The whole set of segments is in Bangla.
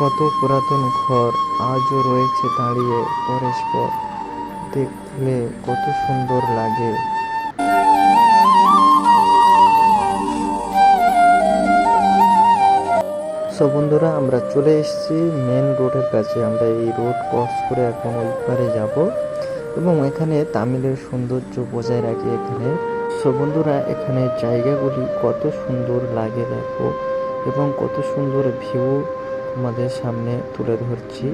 কত পুরাতন ঘর আজও রয়েছে দাঁড়িয়ে পরস্পর দেখলে কত সুন্দর লাগে। সো বন্ধুরা, আমরা চলে এসেছি মেন রোডের কাছে। আমরা এই রোড ক্রস করে এখন ওই পারে যাব এবং এখানে তামিলের সৌন্দর্য বজায় রাখে এখানে। সো বন্ধুরা, এখানে জায়গাগুলি কত সুন্দর লাগে দেখো এবং কত সুন্দর ভিউ তোমাদের সামনে তুলে ধরছি।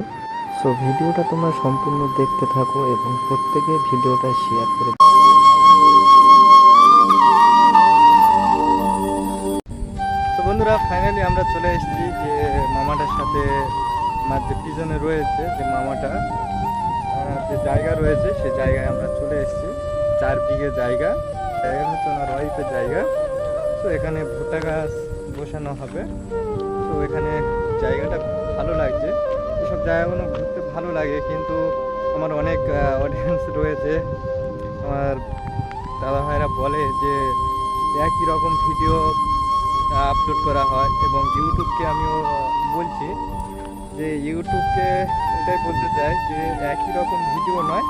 সো ভিডিওটা তোমরা সম্পূর্ণ দেখতে থাকো এবং প্রত্যেকে ভিডিওটা শেয়ার করে বন্ধুরা ফাইনালি আমরা চলে এসেছি যে মামাটার সাথে আমার যে পিছনে রয়েছে, যে মামাটা যে জায়গা রয়েছে, সে জায়গায় আমরা চলে এসেছি। চার বিঘে জায়গা জায়গা হচ্ছে ওনার ওয়াইফের জায়গা। তো এখানে ভুট্টা গাছ বসানো হবে। তো এখানে জায়গাটা ভালো লাগছে। এসব জায়গাগুলো ঘুরতে ভালো লাগে, কিন্তু আমার অনেক অডিয়েন্স রয়েছে। আমার দাদা ভাইরা বলে যে, একই রকম ভিডিও আপলোড করা হয় এবং ইউটিউবকে আমিও বলছি যে ইউটিউবকে এটাই বলতে চাই যে, একই রকম ভিডিও নয়।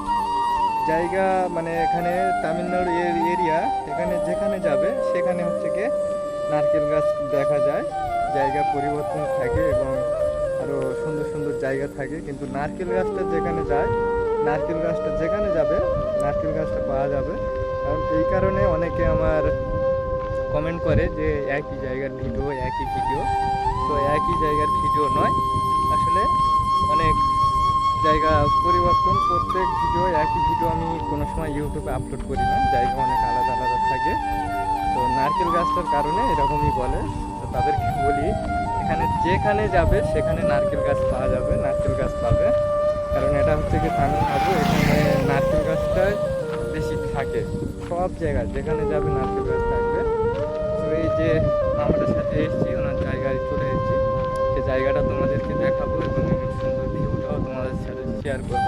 জায়গা মানে এখানে তামিলনাড়ু এরিয়া এখানে যেখানে যাবে, সেখানে হচ্ছে গিয়ে নারকেল গাছ দেখা যায়। জায়গা পরিবর্তন থাকে এবং আরও সুন্দর সুন্দর জায়গা থাকে। কিন্তু নারকেল গাছটা যেখানে যায়, নারকেল গাছটা যেখানে যাবে, নারকেল গাছটা পাওয়া যাবে। কারণ এই কারণে অনেকে আমার কমেন্ট করে যে, একই জায়গার ভিডিও, একই ভিডিও। তো একই জায়গার ভিডিও নয়, আসলে অনেক জায়গা পরিবর্তন, প্রত্যেক ভিডিও, একই ভিডিও আমি কোনো সময় ইউটিউবে আপলোড করি না। জায়গা অনেক আলাদা আলাদা থাকে। তো নারকেল গাছটার কারণে এরকমই বলে। তো তাদেরকে বলি, এখানে যেখানে যাবে, সেখানে নারকেল গাছ পাওয়া যাবে, নারকেল গাছ পাবে। কারণ এটা হচ্ছে কি তামিলনাড়ু এখানে নারকেল গাছটাই বেশি থাকে। সব জায়গায়, যেখানে যাবে নারকেল গাছ থাকবে। তো এই যে আমাদের সাথে এসেছি, ওনার জায়গায় চলে এসেছি। সে জায়গাটা তোমাদেরকে দেখাবো এবং সুন্দর ভিউটাও তোমাদের সাথে শেয়ার করব।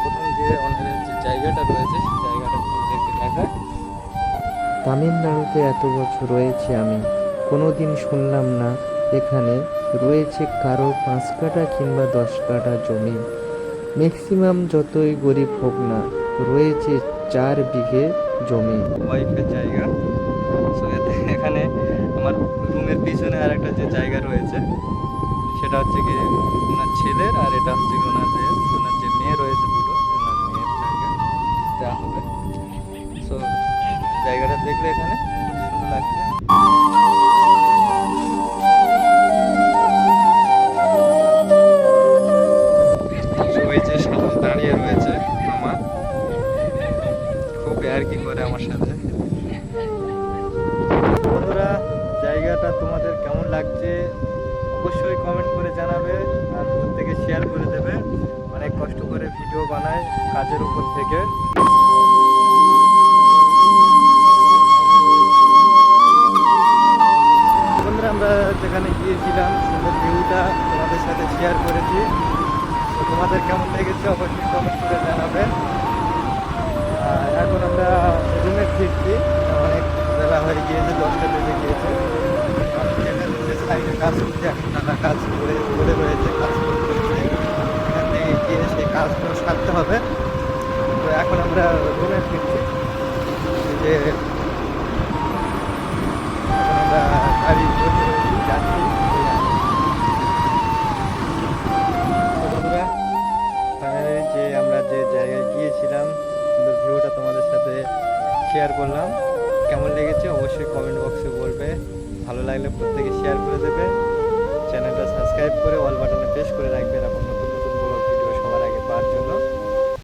প্রথম যে ওনাদের যে জায়গাটা রয়েছে, সেই জায়গাটা তোমাদেরকে দেখায়। তামিলনাড়ুতে এত বছর রয়েছে আমি। কোনোদিন শুনলাম না, এখানে রয়েছে কারও পাঁচ কাঠা কিংবা দশ কাঠা জমি। ম্যাক্সিমাম যতই গরিব হোক না, রয়েছে চার বিঘে জমি। ওয়াইফের জায়গা। এখানে আমার রুমের পিছনে আর একটা যে জায়গা রয়েছে, সেটা হচ্ছে কি ওনার ছেলের আর এটা হচ্ছে ওনার আর কি করে আমার সাথে। বন্ধুরা, জায়গাটা তোমাদের কেমন লাগছে অবশ্যই কমেন্ট করে জানাবে আর প্রত্যেকে শেয়ার করে দেবে। অনেক কষ্ট করে ভিডিও বানায় কাজের উপর থেকে। বন্ধুরা, আমরা যেখানে গিয়েছিলাম, সুন্দর ভিউটা তোমাদের সাথে শেয়ার করেছি। তোমাদের কেমন লেগেছে অবশ্যই কমেন্ট করে জানাবে। এখন আমরা রুমে ফিরছি। অনেক বেলা হয়ে গিয়েছে, দশটা বেজে গিয়েছে। কাজ করছে, এখন নানা কাজ করে করে রয়েছে, কাজ করছে। এখানে গিয়ে সে কাজগুলো সারতে হবে। তো এখন আমরা রুমে ফিরছি। যে শেয়ার করলাম। কেমন লেগেছে অবশ্যই কমেন্ট বক্সে বলবে। ভালো লাগলে প্রত্যেকে শেয়ার করে দেবে। চ্যানেলটা সাবস্ক্রাইব করে অল বাটনে প্রেস করে রাখবেন। আপনার নতুন নতুন ব্লগ ভিডিও সবার আগে পাওয়ার জন্য।